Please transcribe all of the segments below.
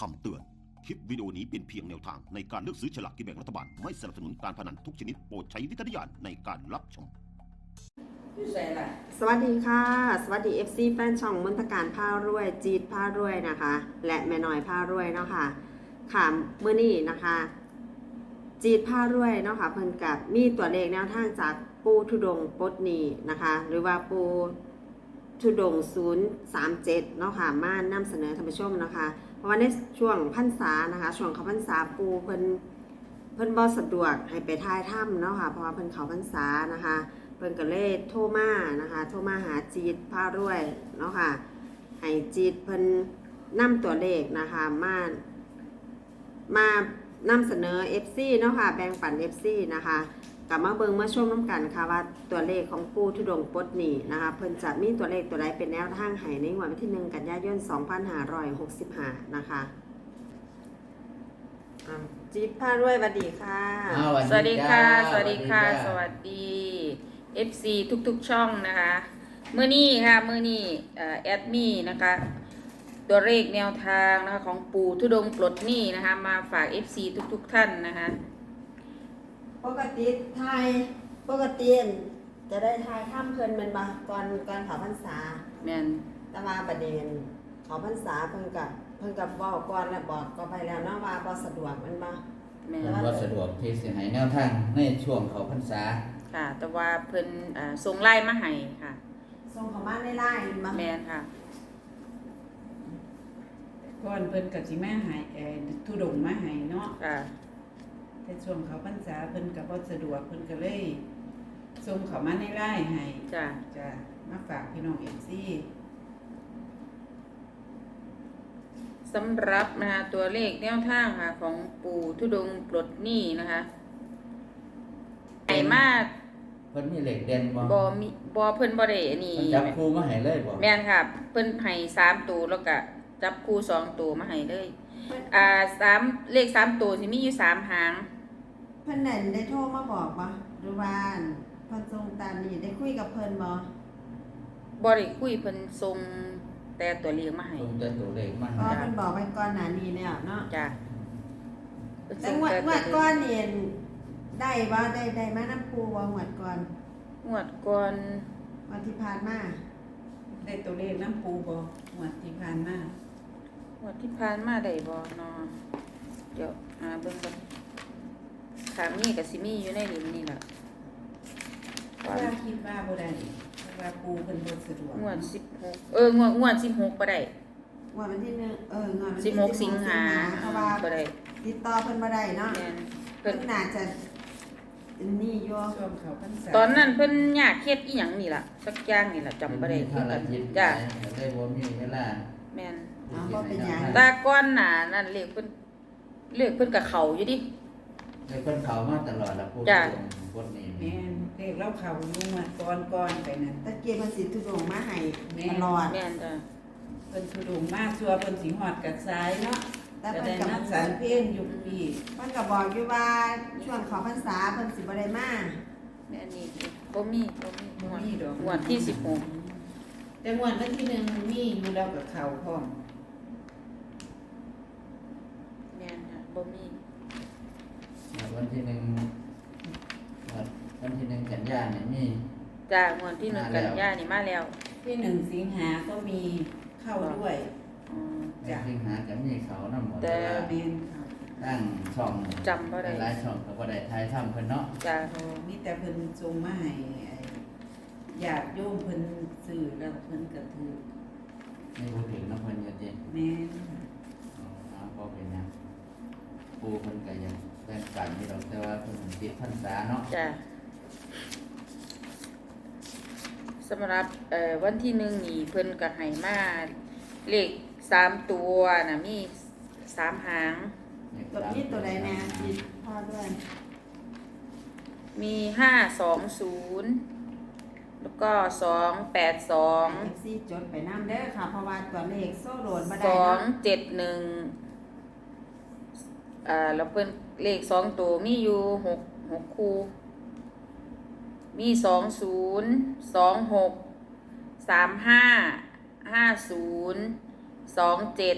คำเตือน คลิปวิดีโอนี้เป็นเพียงแนวทางในการเลือกซื้อฉลากกินแบ่งรัฐบาล ไม่สนับสนุนการพนันทุกชนิดโปรดใช้วิจารณญาณในการรับชม อยู่ใส่ละสวัสดีค่ะ สวัสดี FC แฟนช่องมนตการผ้ารวย จีดผ้ารวยนะคะ และแม่น้อยผ้ารวยเนาะค่ะค่ะมื้อนี้นะคะ จีดผ้ารวยเนาะค่ะเพิ่นกับมีตัวเลขแนวทางจากปูทุดงค์ปลดหนีนะคะ หรือว่าปู ทุดงค์037เนาะค่ะมานำเสนอท่านผู้ชมนะคะ เพราะว่าในช่วงพรรษานะคะช่วงเขาพรรษาปูเพิ่นเพิ่นบ่สะดวกให้ไปถ่ายถ้ำเนาะค่ะเพราะว่าเพิ่นเขาพรรษานะคะเพิ่นก็เลยโทรมานะคะโทรมาหาจีดพารวยเนาะค่ะให้จีดเพิ่นนำตัวเลขนะคะมามานำเสนอ FC เนาะค่ะแบ่งปัน FC นะคะ กลับมาเบิ่งมาชมน้ำกันค่ะว่าตัวเลขของปูทุดงค์ปลดหนี้นะคะเพิ่นจะมีตัวเลขตัวใดเป็นแนวทางให้ในวันที่1กันยายน2565นะคะอ่าจีดพารวยสวัสดีค่ะ อ้าวสวัสดีค่ะ จ้าสวัสดีค่ะจ้าสวัสดี FC ทุกๆช่องนะคะเมื่อนี้ค่ะเมื่อนี้เอ่อแอดมี่นะคะ ตัวเลขแนวทางนะคะของปู่ทุดงค์ปลดหนี้นะคะ มาฝาก FC ทุกๆท่านนะคะ ปกติไทยปกติจะได้ทายข้ามเพิ่นแมันบ่ก่อนก่อนเขาพรรษา แมนแต่ว่าประเด็นเขาพรรษาเพิ่นกับเพิ่นกับบอกก่อนแล้วบอกก็ไปแล้วเนาะว่าบ่สะดวกแมันบ่ แมนว่าสะดวกที่สิให้แนวทางในช่วงเขาพรรษา ค่ะ แต่ว่าเพิ่นอ่าส่งไล่มาให้ค่ะ ส่งเขามาในไลน์แม่นบ่แมนค่ะ ก่อนเพิ่นก็สิมาใหายเอ่อทุดงค์มาใหายเนาะค่ะ แต่ช่วงเขาพรรษาเพิ่นก็บ่สะดวกเพิ่นก็เลยส่งเขามาในไลน์ให้จ้ะจ้ะมาฝากพี่น้อง FC สำหรับนะคะตัวเลขแนวทางค่ะของปู่ทุดงค์ปลดหนี้นะคะใหญ่มากเพิ่นมีเหล็กเด่นบ่บอมีบอเพิ่นบ่ได้อันนี้เพิ่นจับครูมาให้เลยบ่แม่นค่ะเพิ่นให้สามตัวแล้วก็จับคู่สองตัวมาให้เลย อ่าสามเลขสามตัวสิมีอยู่สามหางเพิ่นนั่นได้โทรมาบอกบ่หรือว่าเพิ่นส่งตามนี้ได้คุยกับเพิ่นบ่บ่ได้คุยเพิ่นส่งแต่ตัวเลขมาให้ลงแต่ตัวเลขมาอ๋อให้เพิ่นบอกไว้ก่อนหน้านี้แล้วเนาะจ้ะเพิ่นแต่ส่งงวดแต่งวดตัวก่อเลขนนี่ได้บ่ได้ได้มานํปูบ่งวดก่อนงวดก่อน งวันที่ผ่านมาได้ตัวเลขน้ำปูบ่งวดที่ผ่านมา งวดที่ผ่านมาได้บ่เนาะเดี๋ยวหาเบิ่งก่อน ขางนี้ก็สิมีอยู่ในเหรียญนี่ล่ะว่าคิดว่าบ่ได้เพราะว่าปูเพิ่นบ่สะดวกงวด16เอองวดงวด16บ่ได้งวดวันที่หนึ่งเอองวดวันที่16สิงหาเพราะว่าบ่ได้ติดต่อเพิ่นบ่ได้เนาะแม่นเพิ่เพิ่นนน่าจะนี่อยู่ช่วงเขาพรรษาตอนนั้นเพิ่นอยากเฮ็ดอีหยังนี่ล่ะสักอย่างนี่ล่ะจำบ่ได้เพิ่คืนอมีกัภานรกิจจ้ะก็เลยบ่มีเวลาแม่นอ๋อบ่เป็นหยังตาก้อนหนานั่นเลขเพิ่นเลขเพิ่นกับเขาอยู่ดิ เลยเพิ่นเข้ามาตลอดล่ะผู้จ้ะลงบทนี้แม่นเลขเล่าเขาอยู่งวดก่อนก่อนไปนั่น ตะเกียบมันสิทุดงมาให้ตลอดแม่นจ้ะเพิ่นทุดงค์มาชัวเพิ่นสิฮอดกัดซ้ายเนาะแต่แต่เพิ่นได้กับนักสารเพลอยู่ปีเพิ่นก็บอกอยู่ว่าช่วงเขอพรรษาเพิ่นสิบ่ได้มาแม่นนี่บ่มีบ่มีงบ่วดมีดอกงวดที่16แต่งวดวันที่หนึ่งมันมีอยู่แล้วกับเขาพร้อมแม่นค่ะบ่มี วันที่หนึ่งวันที่หนึ่งกันยายนเนี่ยมีจ้างวดที่หนึ่งมาแล้กัวนยานี่มาแล้วที่หนึ่งสิงหาก็มีเข้าด้วยอ๋อในสิงหาก็มีเขานำหมดแต่แต่ว่าเมนค่ะตั้งช่องจำบ่ได้หลายๆช่องก็บ่ได้ถ่ายทำเพิ่นเนาะจ้ะโอ้มีแต่เพิ่นจงมาให้ไอ้ญาติโยมเพิ่นซื้อแล้วเพิ่นก็ถือ มีผู้ถึงนำเพิ่นอยู่ติ แม่นค่ะ อ๋อเอาบ่เป็นหยังปูเพิ่นก็ยังแบ่งปั นอยู่ดอกแต่ว่าเพิ่นติดพรรษาเนาะจ้ะสำหรับเอ่อวันที่หนึ่งนี่เพิ่นก็ให้มาเลขสามตัวน่ะมีสามหาง ตัวนี้ตัวใดแน่จิตพ่อด้วยมีห้าสองศูนย์แล้วก็สองแปดสองเอฟซีจดไปนำเด้อค่ะ เพราะว่าตัวเลขโซ่โดนบ่สได้องเนาะเจ็ดหนึ่ง อ่าแล้วเพิ่นเลขสองตัวมีอยู่หกหกคู่ มีสองศูนย์สองหกสามห้าห้าศูนย์สองเจ็ด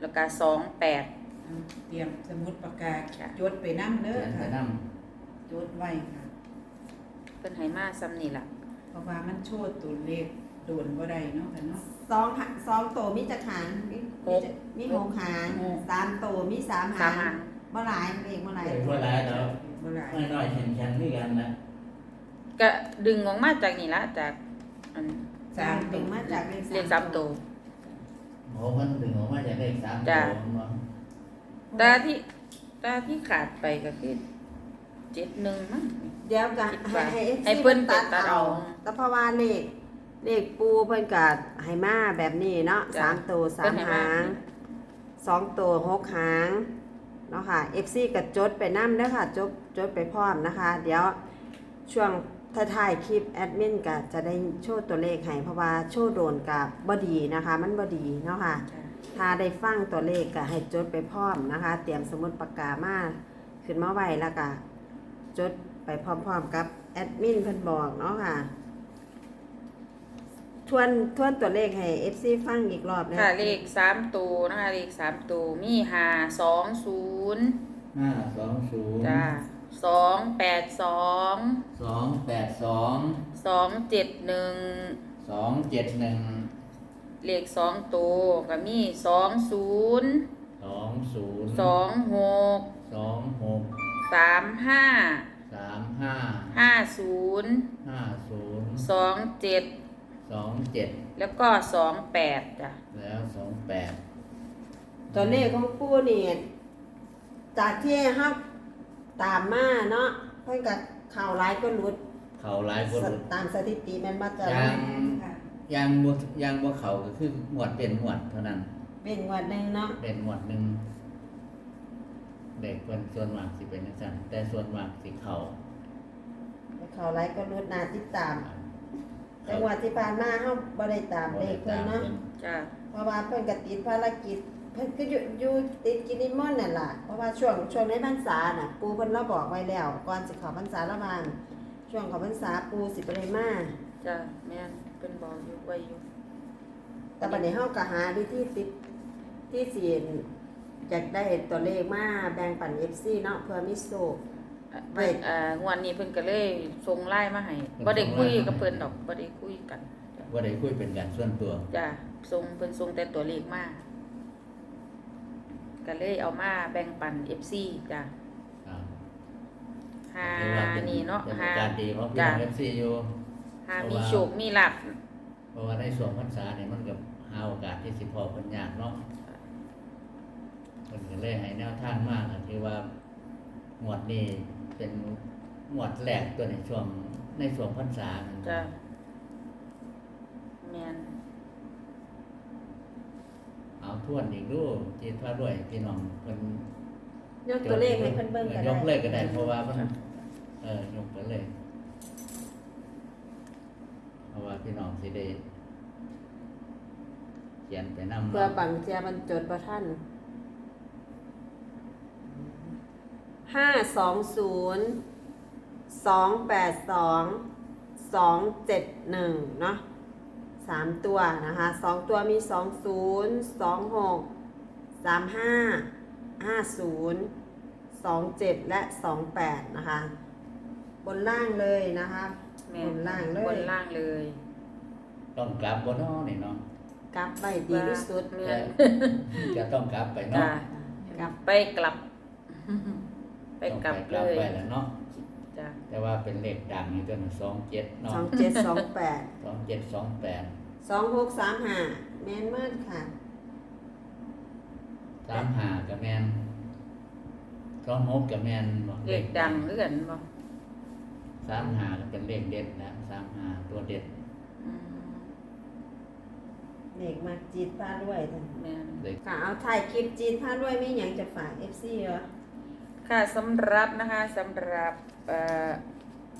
แล้วก็สองแปด เอาเตรียมสมุดปากกาค่ะ จดไปนำเด้อเขียนไปค่ะนั่งจดไว้ค่ะ เพิ่นให้มาซ้ำนี่ล่ะ เพราะว่ามันโชว์ตัวเลข โดนบ่ได้เนาะค่ะเนาะ สองหาสองโตมีจักหางมีมีจักมีหกหางหก สามโตมีสามสาหามงหาง บ่หลายเองบ่หลายเด็กว่าไรเนาะบ่หลายไม่น้อยเห็นแข็งด้วยกันนะก็ดึงออกมาจากนี่ละจากอันสามดึงมาจากเลขสามตัว โอ้มันดึงออกมาจากเลขสามจ้ะตัวเนาะตาที่ตาที่ขาดไปก็คือเจ็ดหนึ่งมั้ง เดี๋ยวก็คิดให้ว่าให้ให้เพิ่นตัดตัดเอาเอาแต่เพราะว่าเลข เลขปูเพิ่นก็ให้มาแบบนี้เนาะจ้ะสามโตสาเพิ่มนให้มา หางสองโตหกหางเนาะค่ะ FC ก็จดไปนำเด้อค่ะจดจดไปพร้อมนะคะ เดี๋ยวช่วงท้ายๆคลิปแอดมินก็จะได้โชว์ตัวเลขให้เพราะว่าโชว์โดนกับบดีนะคะ มันบดีเนาะค่ะ จ้ะถ้าได้ฟังตัวเลขก็ให้จดไปพร้อมนะคะ เตรียมสมุดปากกามาขึ้นมาไว้แล้วก็จดไปพร้อมๆกับแอดมินเพิ่นบอกเนาะค่ะ ทวนทวนตัวเลขให้ FC ฟังอีกรอบนะค่ะเลขสามตัวนะคะเลขสามตัวมีห้าสองศูนย์ห้าสองศูนย์จ้าสองแปดสองสองแปดสองสองเจ็ดหนึ่งสองเจ็ดหนึ่งเลขสองตัวก็มีสองศูนย์สองศูนย์สองหกสองหกสามห้าสามห้าห้าศูนย์ห้าศูนย์สองเจ็ด สองเจ็ดแล้วก็สองแปดจ้ะแล้วสองแปดตัวเลขของปู่นี่จากที่เฮาตามมาเนาะเพิ่นก็เข้าหลายก็หลุด เขาหลายคนหลุดตามสถิติแม่นบ่จ้ะยังค่ะยังบยังบ่เขาก็คือหมวดเป็นหมวดเท่านั้น เป็นงวดหนึงเนาะเป็นหมวดหนึ่งเด็กเป็นส่วนมากสิเป็นจังซั่นแต่ส่วนมากสิเขาเข้าหลายก็หลุดน่าติดตาม แต่งวดที่ผ่านมาเฮาบ่ได้ตามเลขเพิ่นเนาะจ้ะเพราะว่าเพิ่นก็ติดภารกิจ เพิ่นก็อยู่อยู่ติดกินนิมนต์นั่นล่ะเพราะว่าช่วงช่วงในพรรษาน่ะปู่เพิ่นเราบอกไว้แล้วก่อนสิเข้าพรรษาละบานช่วงเข้าพรรษาปู่สิบ่ได้มาจ้ะแม่นเป็นบอกอยู่ไว้อยู่แต่บัดนี้เฮาก็หาวิธีติดที่สิอยากได้ตัวเลขมาแบ่งปัน FC เนาะเพื่อมีโชคอะไว้ เพิ่นอ่างวดนี้เพิ่นก็เลยส่งไลน์มาให้บ่ได้คุยกับเพิ่นดอกบ่ได้คุยกันจ้ะว่าได้คุยเป็นการส่วนตัวจ้ะส่งเพิ่นส่งแต่ตัวเลขมาก็เลยเอามาแบ่งปัน FC จ้ะอ่าหาถือว่าเป็นนี่เนาะเป็นหาการดีของพี่จ้ะน้องเอฟซีอยู่หาเพราะมีว่าโชคมีลาภเพราะว่าในส่วนพรรษาเนี่ยมันกับหาโอกาสที่สิพอคนยากเนาะคนก็เลยให้แนวทางมากนะที่ว่าหมวดนี้ เป็นหมวดแรกตัวในช่วงในส่วนพรรษานั่นจ้ะแม่นเอาทวนอีกรูจีนพระด้วยพี่น้องเพิ่นยกตัวเลขให้เพิ่นเบิ่งก็ยได้กเลยก็ได้เพราะว่ามันเออยกไปเลยเพราะว่าพี่น้องสิได้เขียนไปนำเพื่อบางเทียมันจดบ่ทัน ห้าสองศูนย์สองแปดสองสองเจ็ดหนึ่งเนาะสามตัวนะคะสองตัวมีสองศูนย์สองหกสามห้าห้าศูนย์สองเจ็ดและสองแปดนะคะ บนล่างเลยนะคะ แม่บนล่างเลย บนล่างเลยต้องกลับบนน้อนี่เนาะกลับไปดีที่สุด แม่แต่นจะต้องกลับไปเนาะ จ้ะกลับ ไปกลับ ไปต้องกลับไปกเลลับยไปแล้วเนาะจ้ะแต่ว่าเป็นเลขดังนี่ตัวหนึ่งสองเจ็ดเนาะสองเจ็ดสองแปดสองเจ็ดสองแปดสองหกสามห้าแมนมากค่ะ สามหากับแมนสองหกกับแมนบ่เลขดังเลื่อนบ่สามหาก็เป็นเลขเด็ดนะสามหาตัวเด็ดอืมเด็กมาจีนพาด้วยท่านแม่นเด็กค่ะเอาถ่ายคลิปจีนพาด้วยไม่หยังจะฝากเอฟซีเหรอ ค่ะสำหรับนะคะสำหรับเอ่อ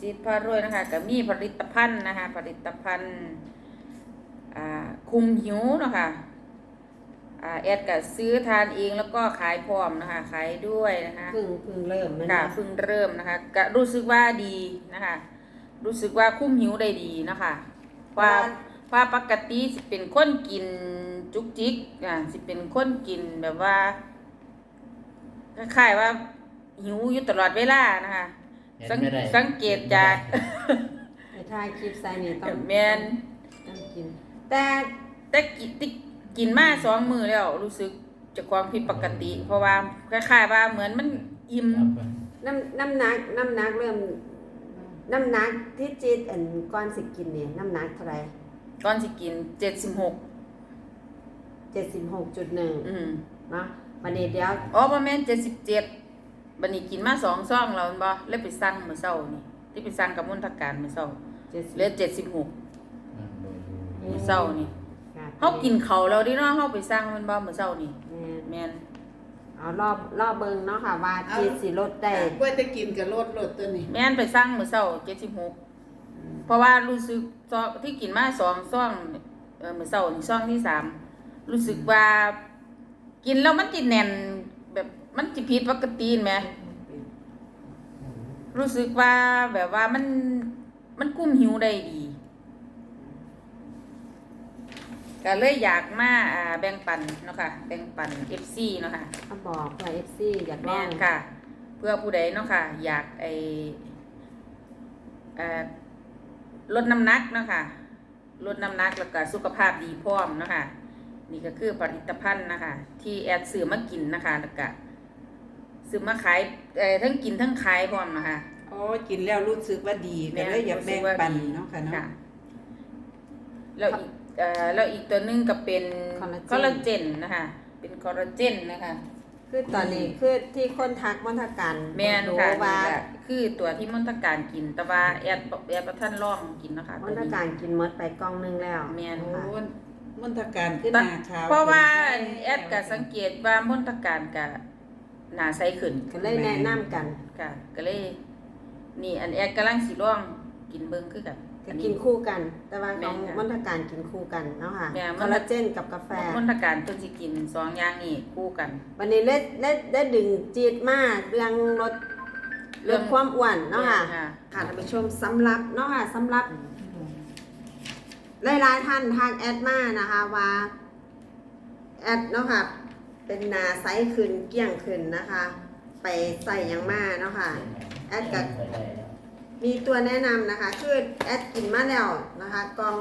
จิตพารวยนะคะก็มีผลิตภัณฑ์นะคะผลิตภัณฑ์อ่าคุมหิวเนาะคะอ่าแอดก็ซื้อทานเองแล้วก็ขายพร้อมนะคะขายด้วยนะคะเพึ่งเพึ่งเริ่มมันค่ะเพิ่งเริ่มนะคะก็รู้สึกว่าดีนะคะรู้สึกว่าคุ้มหิวได้ดีนะคะว่าว่าปกติสิเป็นคนกินจุกจิกอะสิเป็นคนกินแบบว่าคล้ายๆว่า หิวอยู่ตลอดเวลานะคะเห็นสังไม่ได้สังเกตจากไปถ่ายคลิปใส่นี่ต้องแม่นต้องกิน แต่แต่กินที่กินมาสองมือแล้วรู้สึกจะความผิดปกติ เพราะว่าคล้ายๆว่าเหมือนมันอิ่ม ครับน้ำน้ำหนักน้ำหนักเริ่มน้ำหนักที่จีดอันก้อนสิกินเนี่ยน้ำหนักเท่าไหร่ก่อนสิกินเจ็ดสิบหกเจ็ดสิบหกจุดหนึ่งอืมเนาะวันนี้เดี๋ยวอ๋อประมาณเจ็ดสิบเจ็ด บันนี้กินมาสองซองแล้วแม่นบ่เลยไปสั่งมื้อเช้านี่ที่ไปสั่งกับมนทการมื้อเช้าเจ็ดสิบเหลือเจ็ดสิบหกอ่าโดยดูมื้อเช้านี่เฮากินเขาวแล้วดิเนาะเฮาไปสั่งแมันบ่มื้อเช้านี่แม่นแม่นเอารอบรอบเบิงเนาะค่ะว่าจีดสิลดได้กล้วยจะกินกับรสรสตัวนี้แม่นไปสั่งมื้อเช้าเจ็ดสิบหกเพราะว่ารู้สึกซองที่กินมาสองซองเออมื้อเช้านี่ซองที่สามรู้สึกว่า กินแล้วมันจิแน่นแบบ มันจิผิดปกติแหมรู้สึกว่าแบบว่ามันมันคุ้มหิวได้ดีก็เลยอยากมาอ่าแบ่งปันเนาะค่ะแบ่งปัน FC เนาะค่ะเขาบอกว่าเอฟซีอยากลแม่องนค่ะ เพื่อผู้ใดเนาะค่ะ อยากไอเอ่อลดน้ำหนักเนาะค่ะลดน้ำหนักแล้วก็สุขภาพดีพร้อมเนาะค่ะนี่ก็คือผลิตภัณฑ์นะคะที่แอดซื้อมากินนะคะแล้วก็ ซื้อมาขายเอ่อทั้งกินทั้งขายพร้อมนะคะ อ๋อกินแล้วรู้สึกว่าดีก็เลยอยากแบ่งปันเนาะค่ะเนาะ แล้วอีกเอ่อแล้วอีกตัวหนึงก็เป็นคอลลาเจนนะคะ เป็นคอลลาเจนนะคะ คือตอนนี้คือที่คนทักมณฑการแม่นรู้ค่ะว่านี่ก็คือตัวที่มนตการกิน แต่ว่าแอดแอดประท่านลองกินนะคะมตัวณฑนี้ การกินหมดไปกล่องหนึงแล้วแม่นโอ้ค่ะมนตการขึ้นหน้าขาวเพราะว่าแอดก็สังเกตว่ามนตการกับ หน้าใสขึ้นก็เลยแนะนำกันค่ะก็เลย นี่อันแอดกำลังสิลองกินเบิ่งคือกันก็อันกินี้นคู่กัน แต่ว่าของแม่นค่ะมณฑการกินคู่กันเนาะค่ะแม่นคอลลาเจนกับกาแฟมนตการเพิ่นสิกินสองอย่างนี้คู่กัน วันนี้เล็ดเล็ดได้ดึงจีดมากเรื่องลดเรื่เรื่อองงความอ้วนเนาะค่ะแม่ค่ะค่ะท่านผู้ชมสำหรับเนาะค่ะสำหรับหลายๆท่านทางแอดมานะคะว่าแอดเนาะค่ะ เป็นหนาไซส์ขึ้นเกลี้ยงขึ้นนะคะ ไปใส่หยังมาเนาะค่ะแอดกับไปได้แล้วมีตัวแนะนำนะคะ คือแอดกินมาแล้วนะคะกล่อง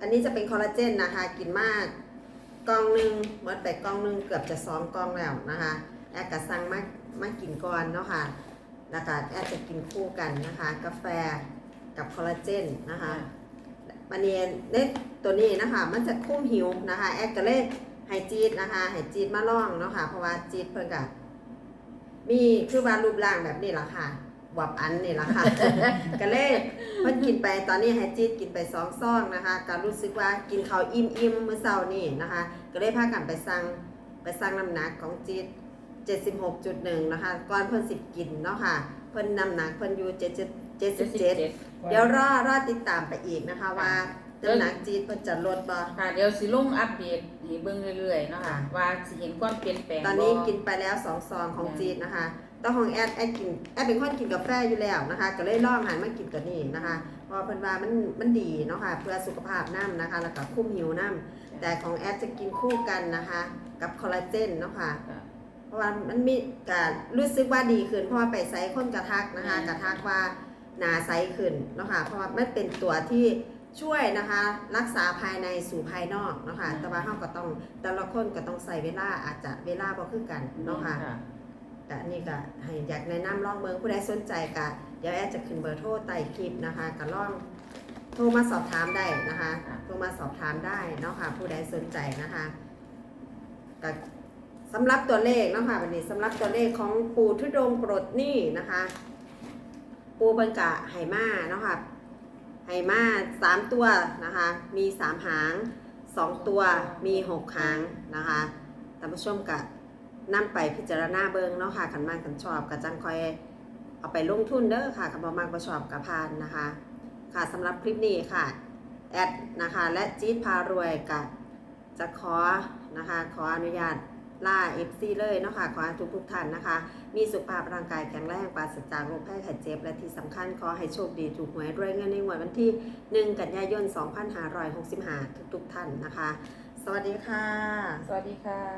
อันนี้จะเป็นคอลลาเจนนะคะ กินมากกล่องหนึ่งหมดไปกล่องหนึ่งเกือบจะสองกล่องแล้วนะคะ แอดก็สั่งมามากินก่อนเนาะค่ะแล้วก็แอดจะกินคู่กันนะคะ กาแฟกับคอลลาเจนนะคะวันนี้เน็ตัวนี้นะคะ มันจะคุ้มหิวนะคะ แอดก็เลย ให้จีดนะคะให้จีดมาล่องเนาะค่ะ เพราะว่าจีดเพิ่นก็มีคือว่ารูปร่างแบบนี้ล่ะค่ะหวับอันนี่ล่ะค่ะ ก็เลยเพิ่นกินไปตอนนี้ให้จีดกินไปสองซองนะคะ ก็รู้สึกว่ากินข้าวอิ่มอิ่มๆมื้อเช้านี่นะคะ ก็เลยพากันไปสั่งไปสั่งน้ำหนักของจีด76.1 นะคะ ก่อนเพิ่นสิกินเนาะค่ะ เพิ่นน้ำหนักเพิ่นอยู่7 77เดี๋ยวรอรอติดตามไปอีกนะคะว่า น้ำหนักจีดเพิ่นจะลดบ่ค่ะ เดี๋ยวสิลงอัปเดตให้เบิ่งเรื่อยๆเนาะค่ะ ว่าสิเห็นความเปลี่ยนแปลงตอนนี้บ่กินไปแล้วสองซองของจีดนะคะแต้องของแอดแอดกินแอดเป็นคนกินกาแฟอยู่แล้วนะคะ ก็เลยลองหันมากินตัวนี้นะคะเพราะเพิ่นว่ามันมันดีเนาะค่ะเพื่อสุขภาพน้ำนะคะ แล้วก็คุ้มหิวน้ำแต่ของแอดจะกินคู่กันนะคะ กับคอลลาเจนเนาะค่ะ ค่ะ เพราะว่ามันมีการรู้สึกว่าดีขึ้นเพราะว่าไปไซส์คนกระทักนะคะ อืม กระทักว่าหนาไซส์ขึ้นเนาะค่ะเพราะว่ามันเป็นตัวที่ ช่วยนะคะรักษาภายในสู่ภายนอกเนาะค่ะแต่ว่าเราก็ต้องแต่ละคนก็ต้องใส่เวลาอาจจะเวลาบ่คือกันเนาะค่ะแต่นี่ก็ให้อยากแนะนำลองเมืองผู้ใดสนใจก็เดี๋ยวแอดจะขึ้นเบอร์โทรใต้คลิปนะคะก็ลองโทรมาสอบถามได้นะคะค่ะโทรมาสอบถามได้เนาะค่ะผู้ใดสนใจนะคะก็สำหรับตัวเลขเนาะคะวันนี้สำหรับตัวเลขของปูทุดงค์ปลดหนี้นะคะ ปูเปินกะไหมาเนาะค่ะ ไหมาสามตัวนะคะ มีสามหางสองตัวมีหกหางนะคะท่านผู้ชมกะนำไปพิจารณาเบิงเนาะค่ะขันมากขันชอบกะจังคอยเอาไปลงทุนเด้อค่ะขันบ่มากบ่ชอบกะพานนะคะ ค่ะสำหรับคลิปนี้ค่ะแอดนะคะและจี๊ดพารวยกะจะขอนะคะขออนุญาต ลาเอฟซีเลยเนาะค่ะขอให้ทุกทุกท่านนะคะ มีสุขภาพร่างกายแข็งแรงปราศจากโรคภัยไข้เจ็บ และที่สำคัญขอให้โชคดีถูกหวยรวยเงินในงวดวันที่ 1 กันยายน 2565 ทุกๆท่านนะคะ สวัสดีค่ะ สวัสดีค่ะ